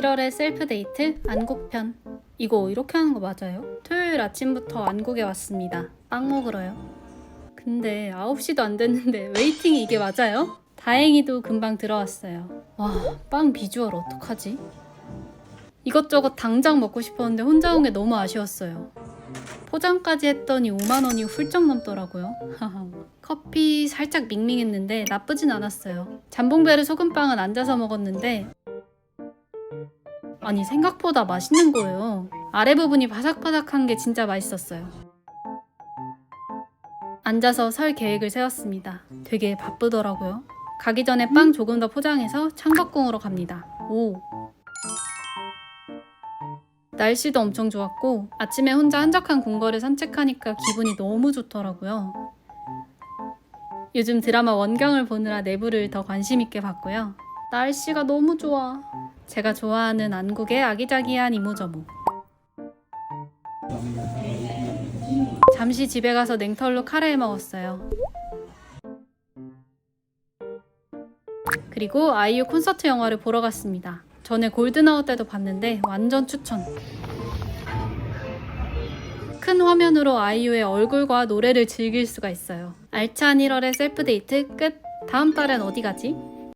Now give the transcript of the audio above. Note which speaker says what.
Speaker 1: 1월의 셀프 데이트 안국편. 이거 이렇게 하는 거 맞아요? 토요일 아침부터 안국에 왔습니다. 빵 먹으러요. 근데 9시도 안 됐는데 웨이팅이 이게 맞아요? 다행히도 금방 들어왔어요. 와, 빵 비주얼 어떡하지? 이것저것 당장 먹고 싶었는데 혼자 온 게 너무 아쉬웠어요. 포장까지 했더니 5만 원이 훌쩍 넘더라고요. 커피 살짝 밍밍했는데 나쁘진 않았어요. 잠봉베르 소금빵은 앉아서 먹었는데 아니 생각보다 맛있는 거예요. 아래 부분이 바삭바삭한 게 진짜 맛있었어요. 앉아서 설 계획을 세웠습니다. 되게 바쁘더라고요. 가기 전에 빵 조금 더 포장해서 창덕궁으로 갑니다. 오. 날씨도 엄청 좋았고 아침에 혼자 한적한 궁궐을 산책하니까 기분이 너무 좋더라고요. 요즘 드라마 원경을 보느라 내부를 더 관심 있게 봤고요. 날씨가 너무 좋아. 제가 좋아하는 안국의 아기자기한 이모저모. 잠시 집에 가서 냉털로 카레 먹었어요. 그리고 아이유 콘서트 영화를 보러 갔습니다. 전에 골든아워 때도 봤는데 완전 추천. 큰 화면으로 아이유의 얼굴과 노래를 즐길 수가 있어요. 알찬 1월의 셀프 데이트 끝. 다음 달엔 어디 가지?